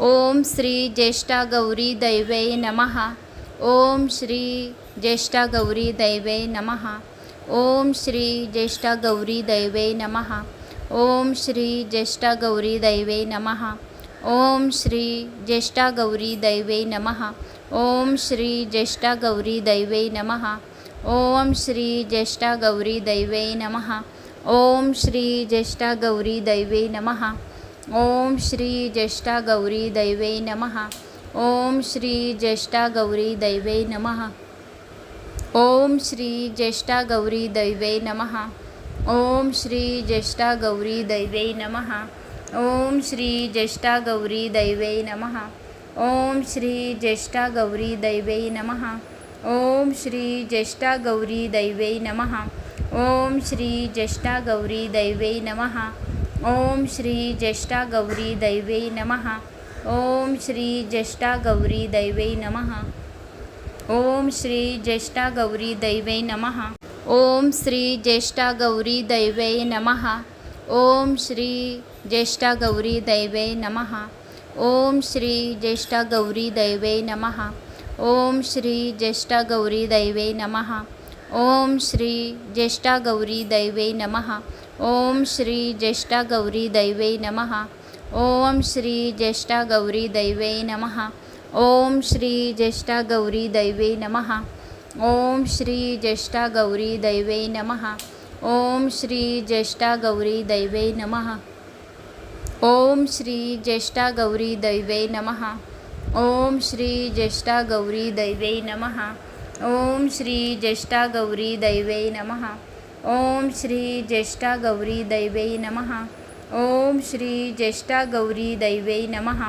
ओम श्री ज्येष्ठा गौरी दैवे नमः। ओम श्री ज्येष्ठा गौरी दैवे नमः। ओम श्री ज्येष्ठा गौरी दैवे नमः। ओम श्री ज्येष्ठा गौरी दैवे नमः। ओम श्री ज्येष्ठा गौरी दैवे नमः। ओम श्री ज्येष्ठा गौरी दैवे नमः। ओम श्री ज्येष्ठा गौरी दैवे नमः। ओम श्री ज्येष्ठा गौरी दैवे नमः। ओम श्री ज्येष्ठा गौरी दैवे नमः। ओम श्री ज्येष्ठा गौरी दैवे नमः। ओम श्री ज्येष्ठा गौरी दैवे नमः। ओम श्री ज्येष्ठा गौरी दैवे नमः। ओम श्री ज्येष्ठा गौरी दैवे नमः। ओम श्री ज्येष्ठा गौरी दैवे नमः। ओम श्री ज्येष्ठा गौरी दैवे नमः। ओम श्री ज्येष्ठा गौरी दैवे नमः। ओम श्री ज्येष्ठा गौरी दैवे नमः। ओम श्री ज्येष्ठा गौरी दैवे नमः। ओम श्री ज्येष्ठा गौरी दैवे नमः। ओम श्री ज्येष्ठा गौरी दैवे नमः। ओम श्री ज्येष्ठा गौरी दैवे नमः। ओम श्री ज्येष्ठा गौरी दैवे नमः। ओम श्री ज्येष्ठा गौरी दैवे नमः। ओम श्री ज्येष्ठा गौरी दैवे नमः। ओम श्री ज्येष्ठा गौरी दैवे नमः। ओम श्री ज्येष्ठा गौरी दैवे नमः। ओम श्री ज्येष्ठा गौरी दैवे नमः। ओम श्री ज्येष्ठा गौरी दैवे नमः। ओम श्री ज्येष्ठा गौरी दैवे नमः। ओम श्री ज्येष्ठा गौरी दैवे नमः। ओम श्री ज्येष्ठा गौरी दैवे नमः। ओम श्री ज्येष्ठा गौरी दैवे नमः। ओम श्री ज्येष्ठा गौरी दैवे नमः। ओम श्री ज्येष्ठा गौरी दैवे नमः।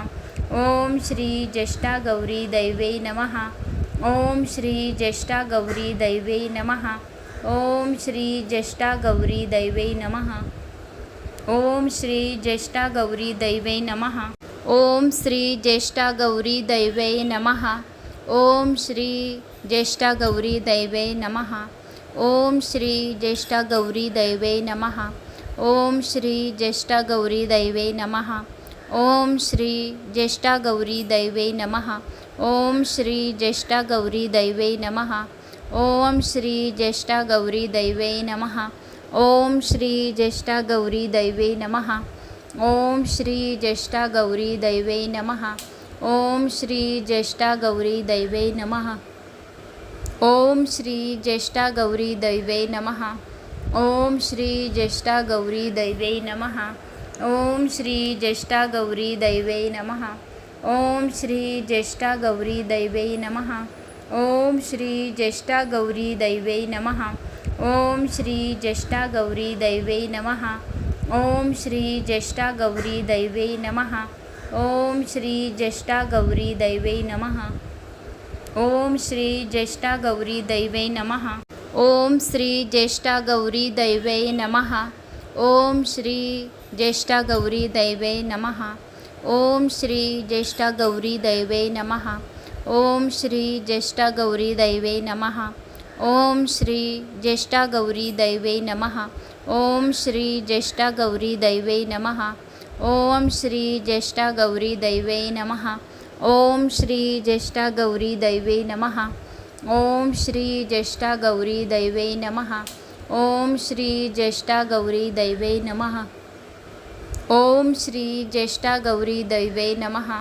ओम श्री ज्येष्ठा गौरी दैवे नमः। ओम श्री ज्येष्ठा गौरी दैवे नमः। ओम श्री ज्येष्ठा गौरी दैवे नमः। ओम श्री ज्येष्ठा गौरी दैवे नमः। ओम श्री ज्येष्ठा गौरी दैवे नमः। ओम श्री ज्येष्ठा गौरी दैवे नमः। ओम श्री ज्येष्ठा गौरी दैवे नमहा ओम श्री ज्येष्ठा गौरी दैवे नमहा ओम श्री ज्येष्ठा गौरी दैवे नमहा ओम श्री ज्येष्ठा गौरी दैवे नमहा ओम श्री ज्येष्ठा गौरी दैवे नमहा ओम श्री ज्येष्ठा गौरी दैवे नमहा ओम श्री ज्येष्ठा गौरी दैवे नमहा ओम श्री ज्येष्ठा गौरी दैवे नमः। ओम श्री ज्येष्ठा गौरी दैवे नमः। ओम श्री ज्येष्ठा गौरी दैवे नमः। ओम श्री ज्येष्ठा गौरी दैवे नमः। ओम श्री ज्येष्ठा गौरी दैवे नमः। ओम श्री ज्येष्ठा गौरी दैवे नमः। ओम श्री ज्येष्ठा गौरी दैवे नमः। ओम श्री ज्येष्ठा गौरी दैवे नमः। ओम श्री ज्येष्ठा गौरी दैवे नमः। ओम श्री ज्येष्ठा गौरी दैवे नमः। ओम श्री ज्येष्ठा गौरी दैवे नमः। ओम श्री ज्येष्ठा गौरी दैवे नमः। ओम श्री ज्येष्ठा गौरी दैवे नमः। ओम श्री ज्येष्ठा गौरी दैवे नमः। ओम श्री ज्येष्ठा गौरी दैवे नमः। ओम श्री ज्येष्ठा गौरी दैवे नमः। ओम श्री ज्येष्ठा गौरी दैवे नमः। ओम श्री ज्येष्ठा गौरी दैवे नमः। ओम श्री ज्येष्ठा गौरी दैवे नमः। ओम श्री ज्येष्ठा गौरी दैवे नमः। ओम श्री ज्येष्ठा गौरी दैवे नमः।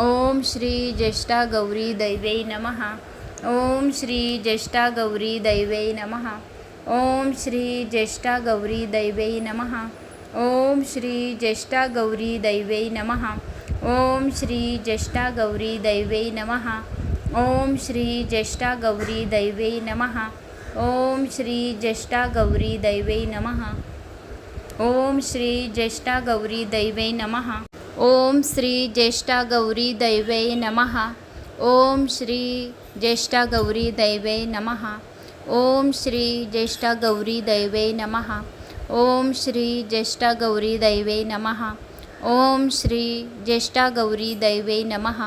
ओम श्री ज्येष्ठा गौरी दैवे नमः। ओम श्री ज्येष्ठा गौरी दैवे नमः। ओम श्री ज्येष्ठा गौरी दैवे नमः। ओम श्री ज्येष्ठा गौरी दैवे नमः। ओम श्री ज्येष्ठा गौरी दैवे नमः। ओम श्री ज्येष्ठा गौरी दैवे नमः। ओम श्री ज्येष्ठा गौरी दैवे नमः। ओम श्री ज्येष्ठा गौरी दैवे नमः। ओम श्री ज्येष्ठा गौरी दैवे नमः। ओम श्री ज्येष्ठा गौरी दैवे नमः। ओम श्री ज्येष्ठा गौरी दैवे नमः। ओम श्री ज्येष्ठा गौरी दैवे नमः। ओम श्री ज्येष्ठा गौरी दैवे नमः।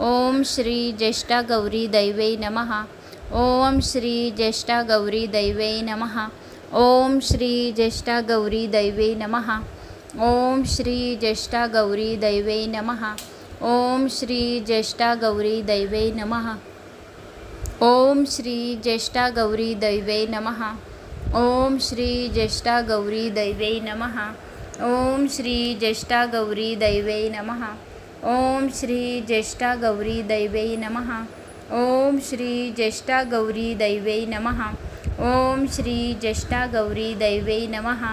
ओम श्री ज्येष्ठा गौरी दैवे नमः। ओम श्री ज्येष्ठा गौरी दैवे नमः। ओम श्री ज्येष्ठा गौरी दैवे नमः। ओम श्री ज्येष्ठा गौरी दैवे नमः। ओम श्री ज्येष्ठा गौरी दैवे नमः। ओम श्री ज्येष्ठा गौरी दैवे नमः। ओम श्री ज्येष्ठा गौरी दैवे नमः। ओम श्री ज्येष्ठा गौरी दैवे नमः। ओम श्री ज्येष्ठा गौरी दैवे नमः। ओम श्री ज्येष्ठा गौरी दैवे नमः। ओम श्री ज्येष्ठा गौरी दैवे नमः।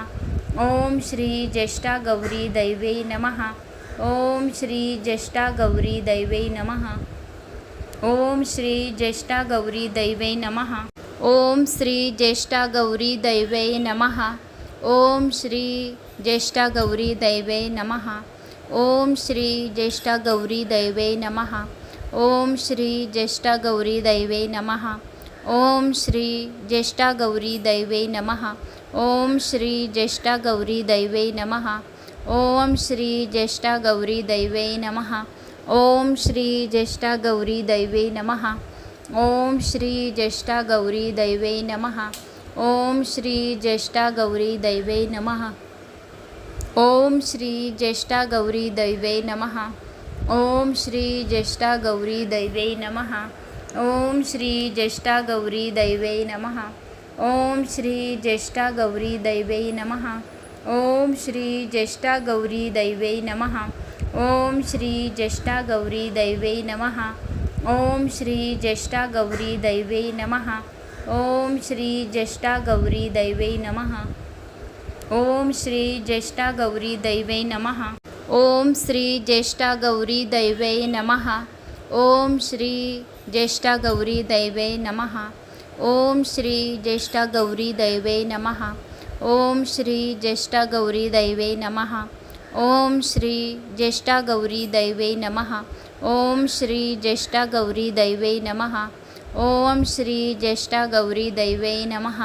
ओम श्री ज्येष्ठा गौरी दैवे नमः। ओम श्री ज्येष्ठा गौरी दैवे नमः। ओम श्री ज्येष्ठा गौरी दैवे नमः। ओम श्री ज्येष्ठा गौरी दैवे नमः। ओम श्री ज्येष्ठा गौरी दैवे नमः। ओम श्री ज्येष्ठा गौरी दैवे नमः। ओम श्री ज्येष्ठा गौरी दैवे नमः। ओम श्री ज्येष्ठा गौरी दैवे नमः। ओम श्री ज्येष्ठा गौरी दैवे नमः। ओम श्री ज्येष्ठा गौरी दैवे नमः। ओम श्री ज्येष्ठा गौरी दैवे नमः। ओम श्री ज्येष्ठा गौरी दैवे नमः। ओम श्री ज्येष्ठा गौरी दैवे नमः। ओम श्री ज्येष्ठा गौरी दैवे नमः। ओम श्री ज्येष्ठा गौरी दैवे नमः। ओम श्री ज्येष्ठा गौरी दैवे नमः। ओम श्री ज्येष्ठा गौरी दैवे नमः। ओम श्री ज्येष्ठा गौरी दैवे नमः। ओम श्री ज्येष्ठा गौरी दैवे नमः। ओम श्री ज्येष्ठा गौरी दैवे नमः। ओम श्री ज्येष्ठा गौरी दैवे नमः। ओम श्री ज्येष्ठा गौरी दैवे नमः। ओम श्री ज्येष्ठा गौरी दैवे नमः। ओम श्री ज्येष्ठा गौरी दैवे नमः। ओम श्री ज्येष्ठा गौरी दैवे नमः। ओम श्री ज्येष्ठा गौरी दैवे नमः। ओम श्री ज्येष्ठा गौरी दैवे नमः। ओम श्री ज्येष्ठा गौरी दैवे नमः। ओम श्री ज्येष्ठा गौरी दैवे नमः।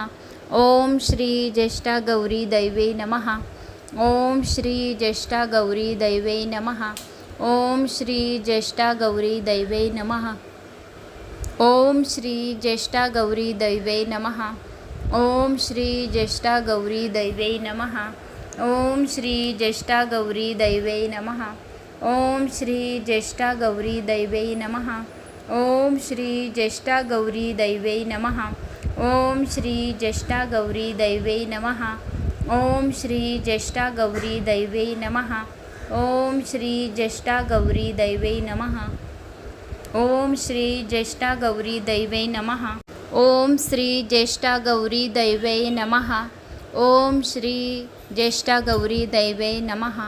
ओम श्री ज्येष्ठा गौरी दैवे नमः। ओम श्री ज्येष्ठा गौरी दैवे नमः। ओम श्री ज्येष्ठा गौरी दैवे नमः। ओम श्री ज्येष्ठा गौरी दैवे नमः। ओम श्री ज्येष्ठा गौरी दैवे नमः। ओम श्री ज्येष्ठा गौरी दैवे नमः। ओम श्री ज्येष्ठा गौरी दैवे नमः। ओम श्री ज्येष्ठा गौरी दैवे नमः। ओम श्री ज्येष्ठा गौरी दैवे नमः। ओम श्री ज्येष्ठा गौरी दैवे नमः। ओम श्री ज्येष्ठा गौरी दैवे नमः। ओम श्री ज्येष्ठा गौरी दैवे नमः। ओम श्री ज्येष्ठा गौरी दैवे नमः। ओम श्री ज्येष्ठा गौरी दैवे नमः।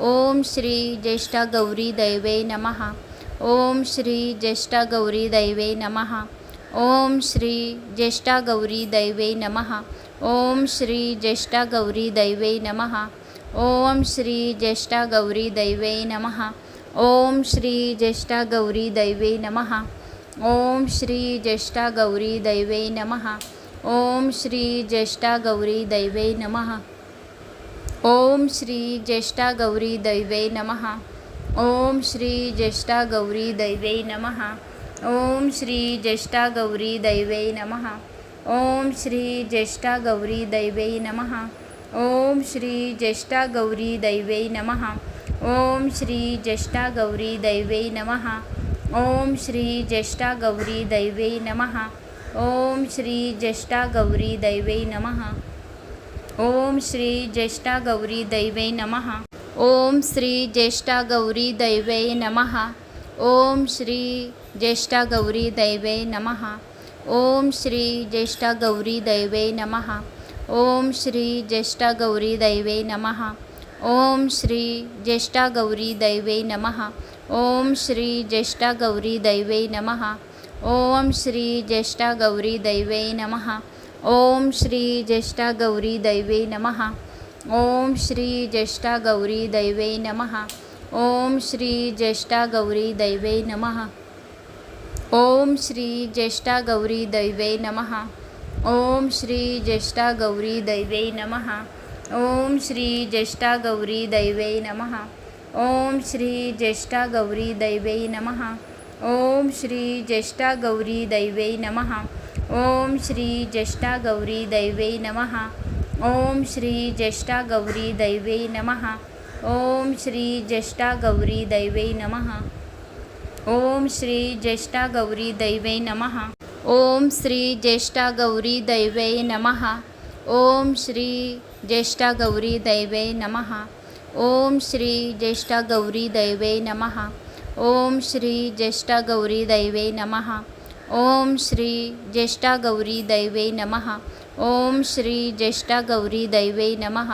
ओम श्री ज्येष्ठा गौरी दैवे नमः। ओम श्री ज्येष्ठा गौरी दैवे नमः। ओम श्री ज्येष्ठा गौरी दैवे नमः। ओम श्री ज्येष्ठा गौरी दैवे नमः। ओम श्री ज्येष्ठा गौरी दैवे नमः। ओम श्री ज्येष्ठा गौरी दैवे नमः। ओम श्री ज्येष्ठा गौरी दैवे नमः। ओम श्री ज्येष्ठा गौरी दैवे नमः। ओम श्री ज्येष्ठा गौरी दैवे नमः। ओम श्री ज्येष्ठा गौरी दैवे नमः। ओम श्री ज्येष्ठा गौरी दैवे नमः। ओम श्री ज्येष्ठा गौरी दैवे नमः। ओम श्री ज्येष्ठा गौरी दैवे नमः। ओम श्री ज्येष्ठा गौरी दैवे नमः। ओम श्री ज्येष्ठा गौरी दैवे नमः। ओम श्री ज्येष्ठा गौरी दैवे नमः। ओम श्री ज्येष्ठा गौरी दैवे नमः। ओम श्री ज्येष्ठा गौरी दैवे नमः। ओम श्री ज्येष्ठा गौरी दैवे नमः। ओम श्री ज्येष्ठा गौरी दैवे नमः। ओम श्री ज्येष्ठा गौरी दैवे नमः। ओम श्री ज्येष्ठा गौरी दैवे नमः। ओम श्री ज्येष्ठा गौरी दैवे नमः। ओम श्री ज्येष्ठा गौरी दैवे नमः। ओम श्री ज्येष्ठा गौरी दैवे नमः। ओम श्री ज्येष्ठा गौरी दैवे नमः। ओम श्री ज्येष्ठा गौरी दैवे नमः। ओम श्री ज्येष्ठा गौरी दैवे नमः। ओम श्री ज्येष्ठा गौरी दैवे नमः। ओम श्री ज्येष्ठा गौरी दैवे नमः। ओम श्री ज्येष्ठा गौरी दैवे नमः। ओम श्री ज्येष्ठा गौरी दैवे नमः। ओम श्री ज्येष्ठा गौरी दैवे नमः। ओम श्री ज्येष्ठा गौरी दैवे नमः। ओम श्री ज्येष्ठा गौरी दैवे नमः। ओम श्री ज्येष्ठा गौरी दैवे नमः। ओम श्री ज्येष्ठा गौरी दैवे नमः। ओम श्री ज्येष्ठा गौरी दैवे नमः। ओम श्री ज्येष्ठा गौरी दैवे नमः। ओम श्री ज्येष्ठा गौरी दैवे नमः। ओम श्री ज्येष्ठा गौरी दैवे नमः। ओम श्री ज्येष्ठा गौरी दैवे नमः।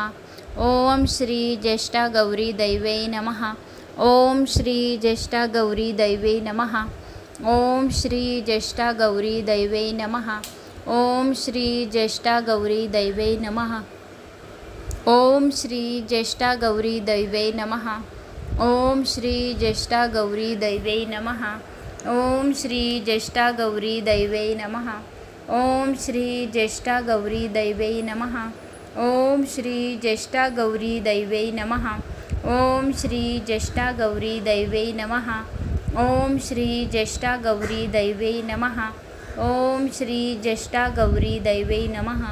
ओम श्री ज्येष्ठा गौरी दैवे नमः। ओम श्री ज्येष्ठा गौरी दैवे नमः। ओम श्री ज्येष्ठा गौरी दैवे नमः। ओम श्री ज्येष्ठा गौरी दैवे नमः। ओम श्री ज्येष्ठा गौरी दैवे नमः। ओम श्री ज्येष्ठा गौरी दैवे नमः। ओम श्री ज्येष्ठा गौरी दैवे नमः। ओम श्री ज्येष्ठा गौरी दैवे नमः। ओम श्री ज्येष्ठा गौरी दैवे नमः। ओम श्री ज्येष्ठा गौरी दैवे नमः। ओम श्री ज्येष्ठा गौरी दैवे नमः। ओम श्री ज्येष्ठा गौरी दैवे नमः।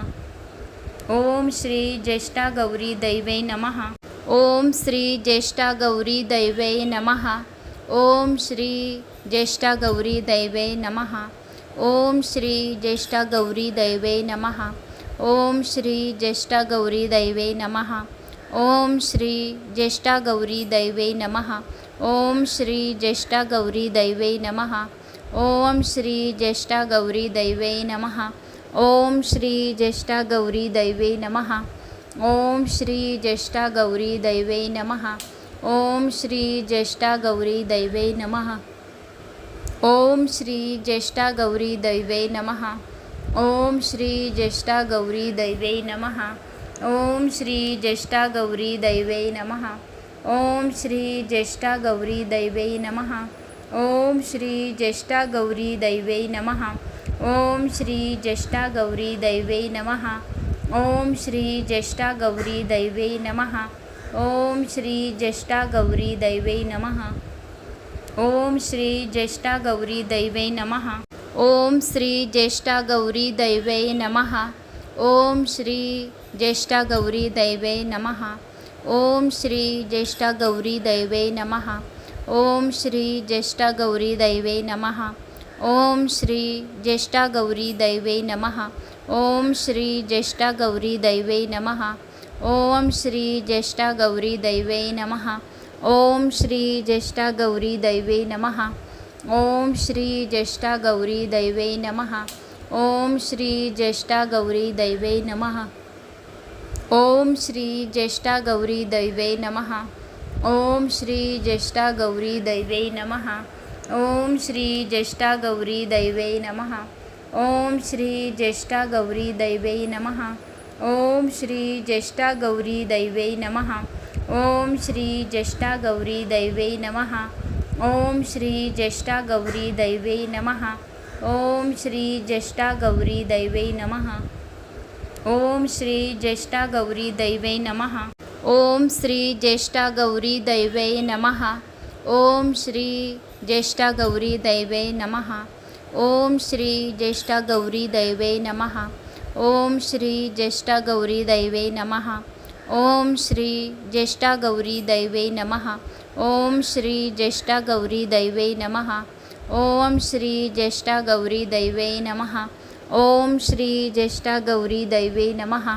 ओम श्री ज्येष्ठा गौरी दैवे नमः। ओम श्री ज्येष्ठा गौरी दैवे नमः। ओम श्री ज्येष्ठा गौरी दैवे नमः। ओम श्री ज्येष्ठा गौरी दैवे नमहा ओम श्री ज्येष्ठा गौरी दैवे नमहा ओम श्री ज्येष्ठा गौरी दैवे नमहा ओम श्री ज्येष्ठा गौरी दैवे नमहा ओम श्री ज्येष्ठा गौरी दैवे नमहा ओम श्री ज्येष्ठा गौरी दैवे नमहा ओम श्री ज्येष्ठा गौरी दैवे नमहा ओम श्री ज्येष्ठा गौरी दैवे नमः। ओम श्री ज्येष्ठा गौरी दैवे नमः। ओम श्री ज्येष्ठा गौरी दैवे नमः। ओम श्री ज्येष्ठा गौरी दैवे नमः। ओम श्री ज्येष्ठा गौरी दैवे नमः। ओम श्री ज्येष्ठा गौरी दैवे नमः। ओम श्री ज्येष्ठा गौरी दैवे नमः। ओम श्री ज्येष्ठा गौरी दैवे नमः। ओम श्री ज्येष्ठा गौरी दैवे नमः। ओम श्री ज्येष्ठा गौरी दैवे नमः। ओम श्री ज्येष्ठा गौरी दैवे नमः। ओम श्री ज्येष्ठा गौरी दैवे नमः। ओम श्री ज्येष्ठा गौरी दैवे नमः। ओम श्री ज्येष्ठा गौरी दैवे नमः। ओम श्री ज्येष्ठा गौरी दैवे नमः। ओम श्री ज्येष्ठा गौरी दैवे नमः। ओम श्री ज्येष्ठा गौरी दैवे नमः। ओम श्री ज्येष्ठा गौरी दैवे नमः। ओम श्री ज्येष्ठा गौरी दैवे नमः। ओम श्री ज्येष्ठा गौरी दैवे नमः। ओम श्री ज्येष्ठा गौरी दैवे नमः। ओम श्री ज्येष्ठा गौरी दैवे नमः। ओम श्री ज्येष्ठा गौरी दैवे नमः। ओम श्री ज्येष्ठा गौरी दैवे नमः। ओम श्री ज्येष्ठा गौरी दैवे नमः। ओम श्री ज्येष्ठा गौरी दैवे नमः। ओम श्री ज्येष्ठा गौरी दैवे नमः। ओम श्री ज्येष्ठा गौरी दैवे नमः। ओम श्री ज्येष्ठा गौरी दैवे नमः। ओम श्री ज्येष्ठा गौरी दैवे नमः। ओम श्री ज्येष्ठा गौरी दैवे नमः। ओम श्री ज्येष्ठा गौरी दैवे नमः। ओम श्री ज्येष्ठा गौरी दैवे नमः। ओम श्री ज्येष्ठा गौरी दैवे नमः। ओम श्री ज्येष्ठा गौरी दैवे नमः। ओम श्री ज्येष्ठा गौरी दैवे नमः। ओम श्री ज्येष्ठा गौरी दैवे नमः।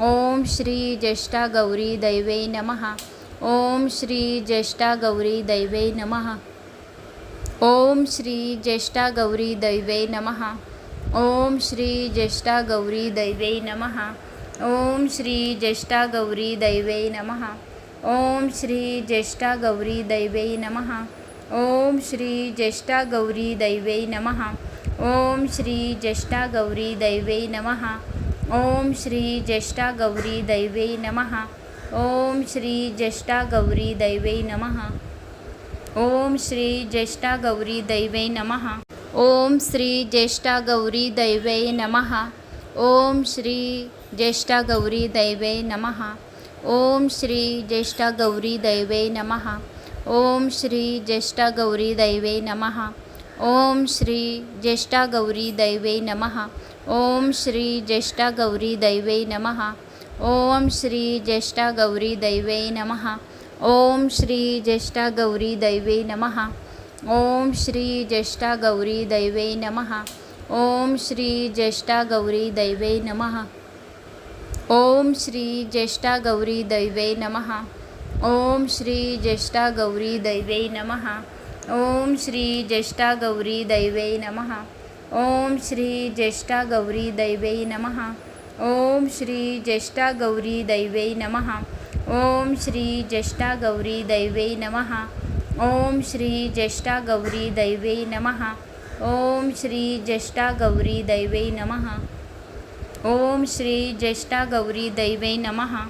ओम श्री ज्येष्ठा गौरी दैवे नमः। ओम श्री ज्येष्ठा गौरी दैवे नमः। ओम श्री ज्येष्ठा गौरी दैवे नमः। ओम श्री ज्येष्ठा गौरी दैवे नमः। ओम श्री ज्येष्ठा गौरी दैवे नमः। ओम श्री ज्येष्ठा गौरी दैवे नमः। ओम श्री ज्येष्ठा गौरी दैवे नमः। ओम श्री ज्येष्ठा गौरी दैवे नमः। ओम श्री ज्येष्ठा गौरी दैवे नमः। ओम श्री ज्येष्ठा गौरी दैवे नमः। ओम श्री ज्येष्ठा गौरी दैवे नमः। ओम श्री ज्येष्ठा गौरी दैवे नमः। ओम श्री ज्येष्ठा गौरी दैवे नमः। ओम श्री ज्येष्ठा गौरी दैवे नमः। ओम श्री ज्येष्ठा गौरी दैवे नमः। ओम श्री ज्येष्ठा गौरी दैवे नमः। ओम श्री ज्येष्ठा गौरी दैवे नमः। ओम श्री ज्येष्ठा गौरी दैवे नमः। ओम श्री ज्येष्ठा गौरी दैवे नमः। ओम श्री ज्येष्ठा गौरी दैवे नमः। ओम श्री ज्येष्ठा गौरी दैवे नमः। ओम श्री ज्येष्ठा गौरी दैवे नमः। ओम श्री ज्येष्ठा गौरी दैवे नमः। ओम श्री ज्येष्ठा गौरी दैवे नमः। ओम श्री ज्येष्ठा गौरी दैवे नमः। ओम श्री ज्येष्ठा गौरी दैवे नमः। ओम श्री ज्येष्ठा गौरी दैवे नमः। ओम श्री ज्येष्ठा गौरी दैवे नमः। ओम श्री ज्येष्ठा गौरी दैवे नमः। ओम श्री ज्येष्ठा गौरी दैवे नमः।